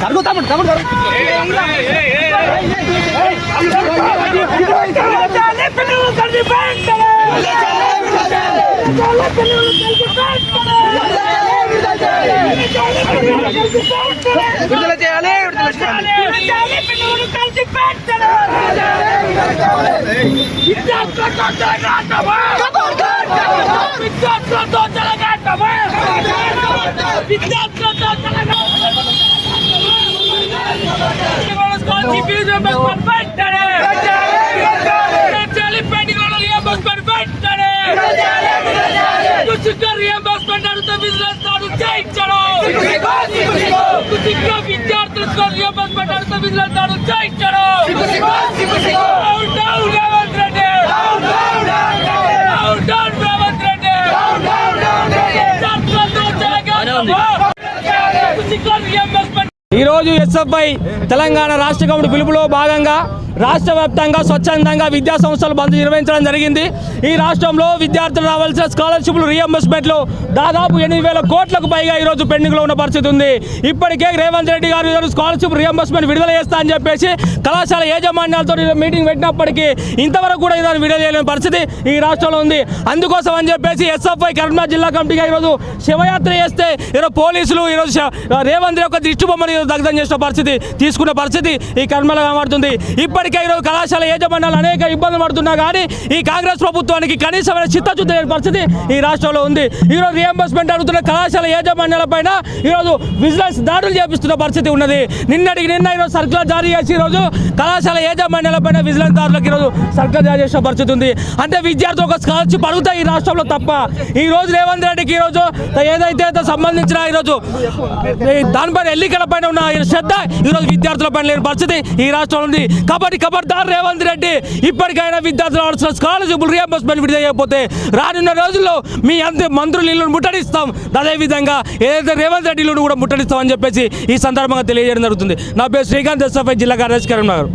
తరుగు తమ్ముడు తమ్ముడు విడుదల చేయాలి విడుదల చేయాలి విద్యార్థులతో రియంబర్స్మెంట్ అడుగుతూ విధులంతాడు చేయించడం Down, down, Revanth Reddy Down, ఈరోజు ఈ రోజు ఎస్ఎఫ్ఐ తెలంగాణ రాష్ట్ర కమిటీ పిలుపులో భాగంగా రాష్ట్ర వ్యాప్తంగా స్వచ్ఛందంగా విద్యా సంస్థలు బంద్ నిర్వహించడం జరిగింది. ఈ రాష్ట్రంలో విద్యార్థులు రావాల్సిన స్కాలర్షిప్లు రీఎంబర్స్మెంట్లు దాదాపు ఎనిమిది వేల కోట్లకు పైగా ఈరోజు పెండింగ్లో ఉన్న పరిస్థితి ఉంది. ఇప్పటికే రేవంత్ రెడ్డి గారు ఈరోజు స్కాలర్షిప్ రీఎంబర్స్మెంట్ విడుదల చేస్తా అని చెప్పేసి కళాశాల యాజమాన్యాలతో మీటింగ్ పెట్టినప్పటికీ ఇంతవరకు కూడా ఇదాన్ని విడుదల చేయలేని పరిస్థితి ఈ రాష్ట్రంలో ఉంది. అందుకోసం అని చెప్పేసి ఎస్ఎఫ్ఐ కరీంనగర్ జిల్లా కమిటీగా ఈరోజు శివయాత్ర చేస్తే ఈరోజు పోలీసులు ఈరోజు రేవంత్ యొక్క దిష్టి బొమ్మను దగ్ధం చేసిన పరిస్థితి తీసుకున్న పరిస్థితి ఈ కర్మలో కనబడుతుంది. ఇప్పటికే ఈరోజు కళాశాల యజమానులు అనేక ఇబ్బందులు పడుతున్నా కానీ ఈ కాంగ్రెస్ ప్రభుత్వానికి కనీసమైన చిత్తశుద్ధి లేని పరిస్థితి ఈ రాష్ట్రంలో ఉంది. ఈరోజు రియంబర్స్మెంట్ అడుగుతున్న కళాశాల యాజమాన్యాల పైన ఈరోజు విజిలెన్స్ దాడులు చేపిస్తున్న పరిస్థితి ఉన్నది. నిన్నటికి నిన్న ఈరోజు సర్కులర్ జారీ చేసి ఈరోజు కళాశాల యాజమాన్యాల పైన విజిలెన్స్ దాడులకు ఈరోజు సర్కులర్ జారీ చేసిన పరిస్థితి ఉంది. అంటే విద్యార్థులకు స్కాలర్షిప్ అడుగుతాయి ఈ రాష్ట్రంలో తప్ప ఈ రోజు రేవంత్ రెడ్డికి ఈరోజు రోజు ఏదైతే సంబంధించిన ఈరోజు దానిపైన ఎన్నికల పైన ఉన్న ఈ శ్రద్ధ ఈరోజు విద్యార్థుల పైన లేని పరిస్థితి ఈ రాష్ట్రంలో ఉంది. కాబట్టి ఖబర్దార్ రేవంత్ రెడ్డి ఇప్పటికైనా విద్యార్థులు ఆడుతున్న స్కాలర్షిప్లు రియంబర్స్మెంట్ విడుదల చేయకపోతే రానున్న రోజుల్లో మీ అంత మంత్రులు ఇల్లు ముట్టడిస్తాం. అదేవిధంగా ఏదైతే రేవంత్ రెడ్డి ఇల్లును కూడా ముట్టడిస్తామని చెప్పేసి ఈ సందర్భంగా తెలియజేయడం జరుగుతుంది. నా పేరు శ్రీకాంత్ ఎస్ఎఫ్ఐ జిల్లా కార్యదర్శి కరీంనగర్.